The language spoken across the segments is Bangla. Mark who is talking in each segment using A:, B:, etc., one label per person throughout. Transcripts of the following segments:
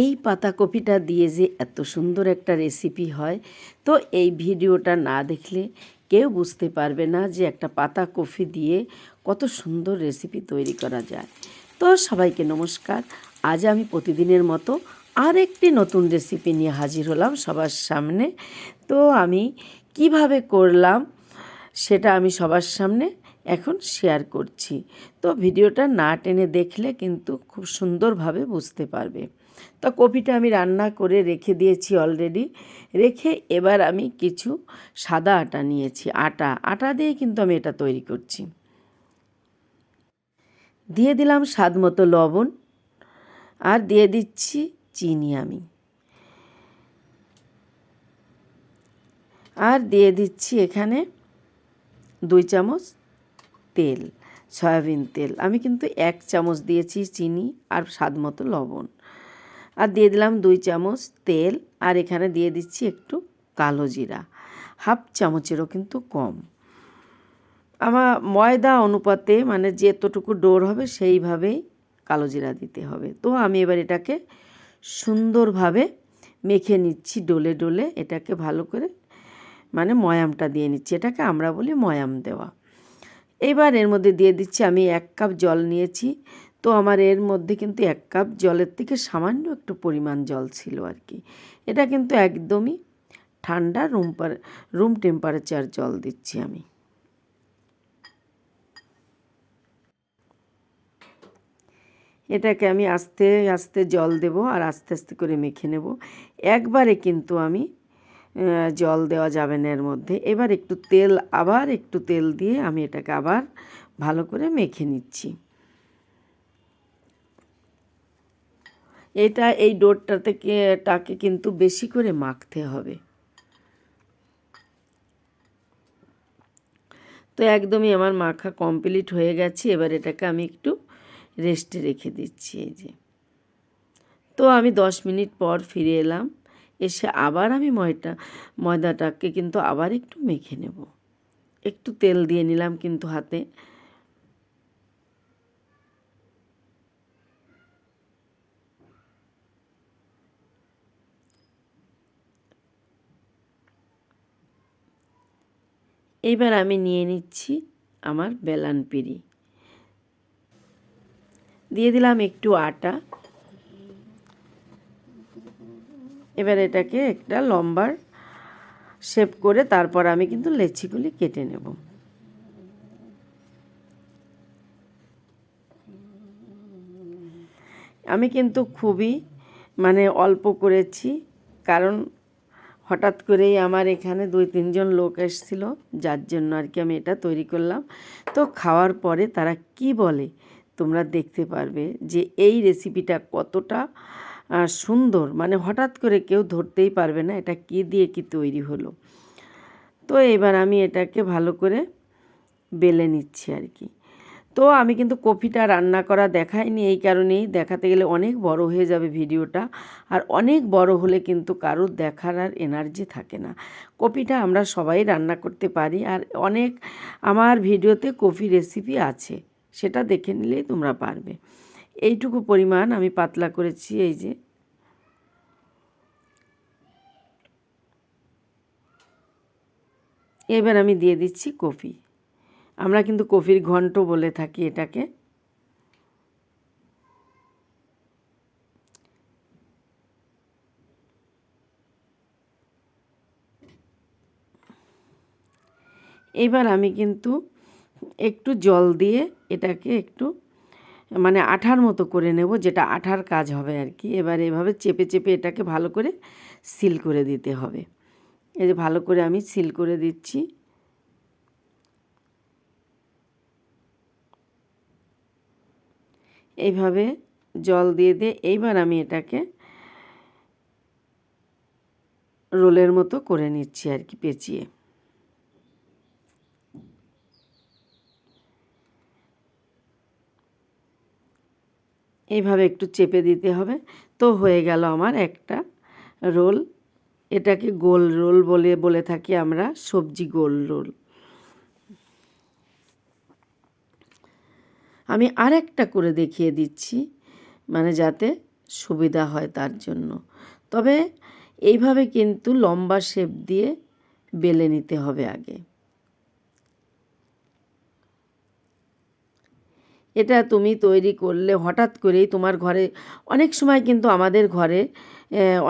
A: এই পাতাকপিটা দিয়ে যে এত সুন্দর একটা রেসিপি হয়, তো এই ভিডিওটা না দেখলে কেউ বুঝতে পারবে না যে একটা পাতাকপি দিয়ে কত সুন্দর রেসিপি তৈরি করা যায়। তো সবাইকে নমস্কার, আজ আমি প্রতিদিনের মতো আর একটি নতুন রেসিপি নিয়ে হাজির হলাম সবার সামনে। তো আমি কীভাবে করলাম সেটা আমি সবার সামনে এখন শেয়ার করছি। তো ভিডিওটা না টেনে দেখলে কিন্তু খুব সুন্দরভাবে বুঝতে পারবে। তো কপিটা আমি রান্না করে রেখে দিয়েছি অলরেডি রেখে এবার আমি কিছু সাদা আটা নিয়েছি, আটা। আটা দিয়ে কিন্তু আমি এটা তৈরি করছি। দিয়ে দিলাম স্বাদ মতো লবণ আর দিয়ে দিচ্ছি চিনি আমি। আর দিয়ে দিচ্ছি এখানে দুই চামচ তেল, সয়াবিন তেল। আমি কিন্তু এক চামচ দিয়েছি চিনি আর স্বাদ মতো লবণ। আর দিয়ে দিলাম দুই চামচ তেল আর এখানে দিয়ে দিচ্ছি একটু কালো জিরা। হাফ চামচেরও কিন্তু কম। আমার ময়দা অনুপাতে মানে যেতটুকু ডোর হবে সেইভাবেই কালো জিরা দিতে হবে। তো আমি এবার এটাকে সুন্দরভাবে মেখে নিচ্ছি, ডোলে ডোলে এটাকে ভালো করে মানে ময়ামটা দিয়ে নিচ্ছি। এটাকে আমরা বলি ময়াম দেওয়া। এবার এর মধ্যে দিয়ে দিচ্ছি আমি এক কাপ জল নিয়েছি। তো আমার এর মধ্যে কিন্তু এক কাপ জলের থেকে সামান্য একটু পরিমাণ জল ছিল আর কি। এটা কিন্তু একদমই ঠান্ডা রুম রুম টেম্পারেচার জল দিচ্ছি আমি। এটাকে আমি আস্তে আস্তে জল দেব আর আস্তে আস্তে করে মেখে নেব। একবারে কিন্তু আমি জল দেওয়া যাবে না এর মধ্যে। এবার একটু তেল, আবার একটু তেল দিয়ে আমি এটাকে আবার ভালো করে মেখে নিচ্ছি। এটা এই ডোরটা থেকে টাকে কিন্তু বেশি করে মাখতে হবে। তো একদমই আমার মাখা কমপ্লিট হয়ে গেছে, এবার এটাকে আমি একটু রেস্টে রেখে দিচ্ছি এই যে। তো আমি দশ মিনিট পর ফিরে এলাম। এসে আবার আমি ময়টা, ময়দাটাকে কিন্তু আবার একটু মেখে নেব। একটু তেল দিয়ে নিলাম কিন্তু হাতে। এইবার আমি নিয়ে নিচ্ছি আমার বেলান পিড়ি। দিয়ে দিলাম একটু আটা। এবার এটাকে একটা লম্বার শেপ করে তারপর আমি কিন্তু লেচিগুলি কেটে নেব। আমি কিন্তু খুবই মানে অল্প করেছি, কারণ হঠাৎ করেই আমার এখানে দুই তিনজন লোক এসেছিল, যার জন্য আর কি আমি এটা তৈরি করলাম। তো খাওয়ার পরে তারা কি বলে তোমরা দেখতে পারবে যে এই রেসিপিটা কতটা সুন্দর মানে হঠাৎ করে কেউ ধরতেই পারবে না এটা কি দিয়ে কি তৈরি হলো। তো এবার আমি এটাকে ভালো করে বেলে নিচ্ছি আর কি। তো আমি কিন্তু কফিটা রান্না করা দেখাইনি, এই কারণেই দেখাতে গেলে অনেক বড় হয়ে যাবে ভিডিওটা। আর অনেক বড় হলে কিন্তু কারোর দেখার আর এনার্জি থাকে না। কফিটা আমরা সবাই রান্না করতে পারি আর অনেক, আমার ভিডিওতে কফি রেসিপি আছে, সেটা দেখে নিলেই তোমরা পারবে। এইটুকু পরিমাণ আমি পাতলা করেছি, এই যে। এবার আমি দিয়ে দিচ্ছি কফি। আমরা কিন্তু কফির ঘন্ট বলে থাকি এটাকে। এবার আমি কিন্তু একটু জল দিয়ে এটাকে একটু মানে আঠার মতো করে নেব, যেটা আঠার কাজ হবে আর কি। এবার এভাবে চেপে চেপে এটাকে ভালো করে সিল করে দিতে হবে। এই যে ভালো করে আমি সিল করে দিচ্ছি। এইভাবে জল দিয়ে দিয়ে এইবার আমি এটাকে রোলের মতো করে নিচ্ছি আর কি পেঁচিয়ে। এইভাবে একটু চেপে দিতে হবে। তো হয়ে গেল আমার একটা রোল। এটাকে গোল রোল বলে বলে থাকি আমরা, সবজি গোল রোল। আমি আর একটা করে দেখিয়ে দিচ্ছি মানে যাতে সুবিধা হয় তার জন্য। তবে এইভাবে কিন্তু লম্বা শেপ দিয়ে বেলে নিতে হবে আগে। এটা তুমি তৈরি করলে হঠাৎ করেই তোমার ঘরে অনেক সময় কিন্তু আমাদের ঘরে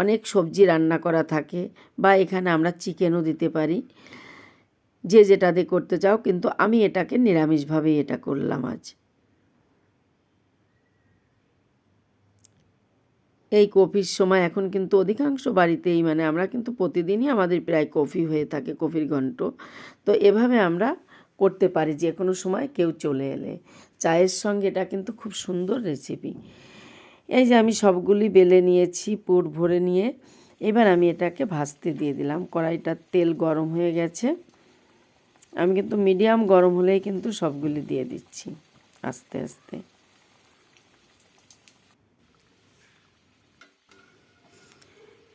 A: অনেক সবজি রান্না করা থাকে বা এখানে আমরা চিকেনও দিতে পারি। যে যেটা দিয়ে করতে চাও কিন্তু আমি এটাকে নিরামিষভাবেই এটা করলাম আজ। এই কফির সময় এখন কিন্তু অধিকাংশ বাড়িতেই মানে আমরা কিন্তু প্রতিদিনই আমাদের প্রায় কফি হয়ে থাকে, কফির ঘন্ট। তো এভাবে আমরা করতে পারি যে কোনো সময় কেউ চলে এলে। চায়ের সঙ্গে এটা কিন্তু খুব সুন্দর রেসিপি এই যে আমি সবগুলি বেলে নিয়েছি, পুর ভরে নিয়ে। এবার আমি এটাকে ভাজতে দিয়ে দিলাম। কড়াইটার তেল গরম হয়ে গেছে। আমি কিন্তু মিডিয়াম গরম হলেই কিন্তু সবগুলি দিয়ে দিচ্ছি আস্তে আস্তে।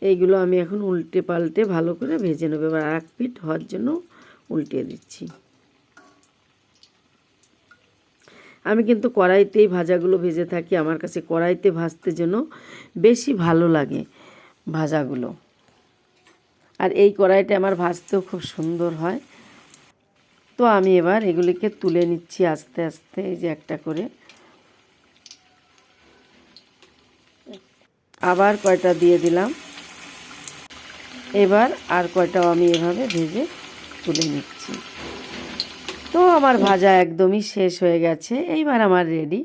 A: এইগুলো আমি এখন উল্টে পাল্টে ভালো করে ভেজে নেব। এবার এক পিঠ হওয়ার জন্য উল্টে দিচ্ছি। আমি কিন্তু কড়াইতেই ভাজাগুলো ভেজে থাকি, আমার কাছে কড়াইতে ভাজতে যেন বেশি ভালো লাগে ভাজাগুলো। আর এই কড়াইটা আমার ভাজতেও খুব সুন্দর হয়। তো আমি এবার এগুলিকে তুলে নিচ্ছি আস্তে আস্তে, এই যে একটা করে। আবার কয়টা দিয়ে দিলাম। এবার আর কয়টাও আমি এভাবে ভেজে তুলে নিচ্ছি। তো আমার ভাজা একদমই শেষ হয়ে গেছে, এইবার আমার রেডি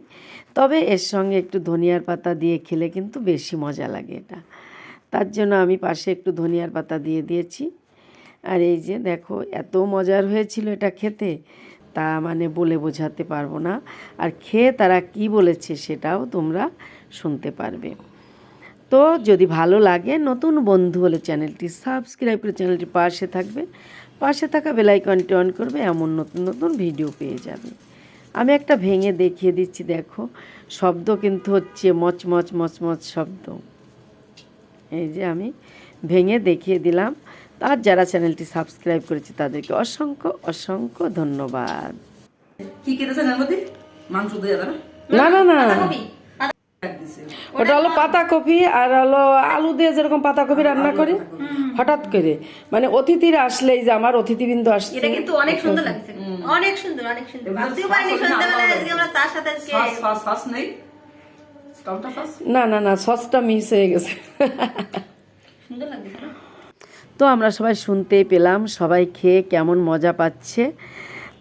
A: তবে এর সঙ্গে একটু ধনিয়ার পাতা দিয়ে খেলে কিন্তু বেশি মজা লাগে এটা। তার জন্য আমি পাশে একটু ধনিয়ার পাতা দিয়ে দিয়েছি। আর এই যে দেখো, এত মজার হয়েছিল এটা খেতে, তা মানে বলে বোঝাতে পারব না। আর খেয়ে তারা কি বলেছে সেটাও তোমরা শুনতে পারবে। তো যদি ভালো লাগে নতুন বন্ধু হলে চ্যানেলটি সাবস্ক্রাইব করে চ্যানেলটি পাশে থাকবে পাশে থাকা বেলাইকনটি অন করবে এমন নতুন নতুন ভিডিও পেয়ে যাবে আমি একটা ভেঙে দেখিয়ে দিচ্ছি দেখো। শব্দ কিন্তু হচ্ছে মচমচ মচমচ শব্দ। এই যে আমি ভেঙে দেখিয়ে দিলাম। আর যারা চ্যানেলটি সাবস্ক্রাইব করেছে তাদেরকে অসংখ্য অসংখ্য ধন্যবাদ।
B: কি কেটেছেন মধ্যে মাংস দিয়ে
A: না। না না ওটা হলো পাতাকপি আর হলো আলু দিয়ে যেরকম পাতাকপি রান্না করি হঠাৎ করে। মানে অতিথিরা আসলেই যে আমার অতিথিবৃন্দ আসছে।
C: এটা কিন্তু অনেক সুন্দর লাগছে। অনেক সুন্দর অনেক সুন্দর। ভাবতেও পারিনি সন্ধ্যাবেলায় আজকে আমরা তার সাথে আজকে
B: সস সস সস নেই?
A: না না না সসটা মিস হয়ে গেছে।
C: সুন্দর লাগছে
A: তো আমরা সবাই শুনতেই পেলাম সবাই খেয়ে কেমন মজা পাচ্ছে।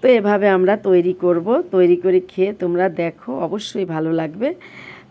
A: তো এভাবে আমরা তৈরি করব তৈরি করে খেয়ে তোমরা দেখো অবশ্যই ভালো লাগবে।